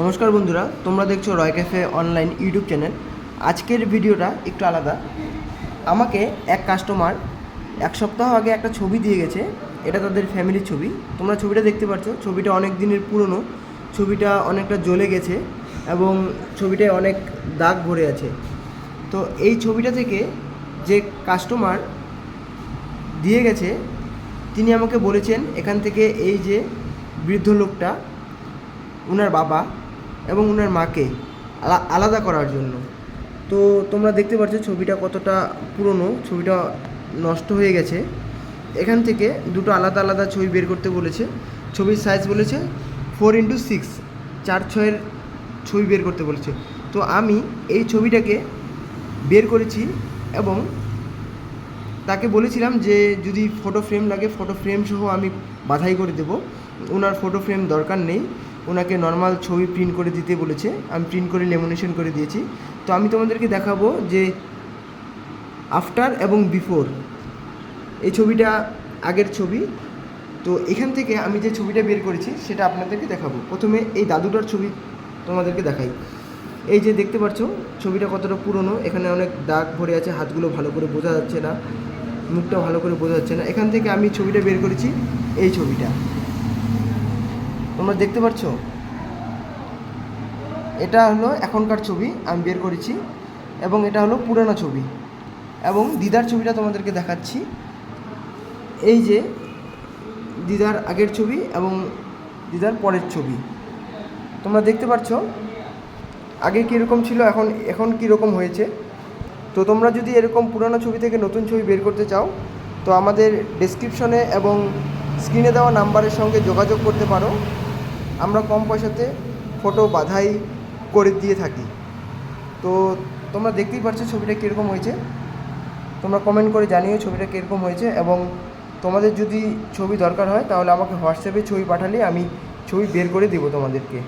নমস্কার বন্ধুরা, তোমরা দেখছ Roy cafe online YouTube channel আজকের ভিডিওটা একটু আলাদা। আমাকে এক কাস্টমার এক সপ্তাহ আগে একটা ছবি দিয়ে গেছে। এটা তাদের ফ্যামিলির ছবি। তোমরা ছবিটা দেখতে পাচ্ছ ছবিটা অনেক দিনের পুরনো। ছবিটা অনেকটা জ্বলে গেছে এবং ছবিটায় অনেক দাগ ভরে আছে। তো এই ছবিটা থেকে যে কাস্টমার দিয়ে গেছে, তিনি আমাকে বলেছেন, এখান থেকে এই যে বৃদ্ধ লোকটা ওনার বাবা এবং ওনার মাকে আলাদা করার জন্য। তো তোমরা দেখতে পাচ্ছ ছবিটা কতটা পুরনো, ছবিটা নষ্ট হয়ে গেছে। এখান থেকে দুটো আলাদা আলাদা ছবি বের করতে বলেছে। ছবির সাইজ বলেছে ফোর ইন্টু সিক্স চার ছয়ের ছবি বের করতে বলেছে। তো আমি এই ছবিটাকে বের করেছি এবং তাকে বলেছিলাম যে যদি ফটো ফ্রেম লাগে ফটো ফ্রেম সহ আমি বাধাই করে দেবো। ওনার ফটো ফ্রেম দরকার নেই। ওনাকে নর্মাল ছবি প্রিন্ট করে দিতে বলেছে। আমি প্রিন্ট করে লেমিনেশন করে দিয়েছি। তো আমি তোমাদেরকে দেখাবো যে আফটার এবং বিফোর এই ছবিটা আগের ছবি। তো এখান থেকে আমি যে ছবিটা বের করেছি, সেটা আপনাদেরকে দেখাবো। প্রথমে এই দাদুটার ছবি তোমাদেরকে দেখাই। এই যে দেখতে পাচ্ছ, ছবিটা কতটা পুরনো, এখানে অনেক দাগ ভরে আছে, হাতগুলো ভালো করে বোঝা যাচ্ছে না, মুখটা ভালো করে বোঝা যাচ্ছে না। এখান থেকে আমি ছবিটা বের করেছি, এই ছবিটা। তোমরা দেখতে পাচ্ছ এটা হলো এখনকার ছবি, আমি বের করেছি। এবং এটা হলো পুরানো ছবি। এবং দিদার ছবিটা তোমাদেরকে দেখাচ্ছি। এই যে দিদার আগের ছবি এবং দিদার পরের ছবি। তোমরা দেখতে পাচ্ছ আগে কীরকম ছিল, এখন এখন কীরকম হয়েছে? তো তোমরা যদি এরকম পুরানো ছবি থেকে নতুন ছবি বের করতে চাও, তো আমাদের ডেসক্রিপশনে এবং স্ক্রিনে দেওয়া নাম্বারের সঙ্গে যোগাযোগ করতে পারো। আমরা কম পয়সাতে ফটো বাধাই করে দিয়ে থাকি। তো তোমরা দেখতেই পারছ ছবিটা কীরকম হয়েছে। তোমরা কমেন্ট করে জানিও ছবিটা কীরকম হয়েছে এবং তোমাদের যদি ছবি দরকার হয় তাহলে আমাকে হোয়াটসঅ্যাপে ছবি পাঠালে আমি ছবি বের করে দেবো তোমাদেরকে।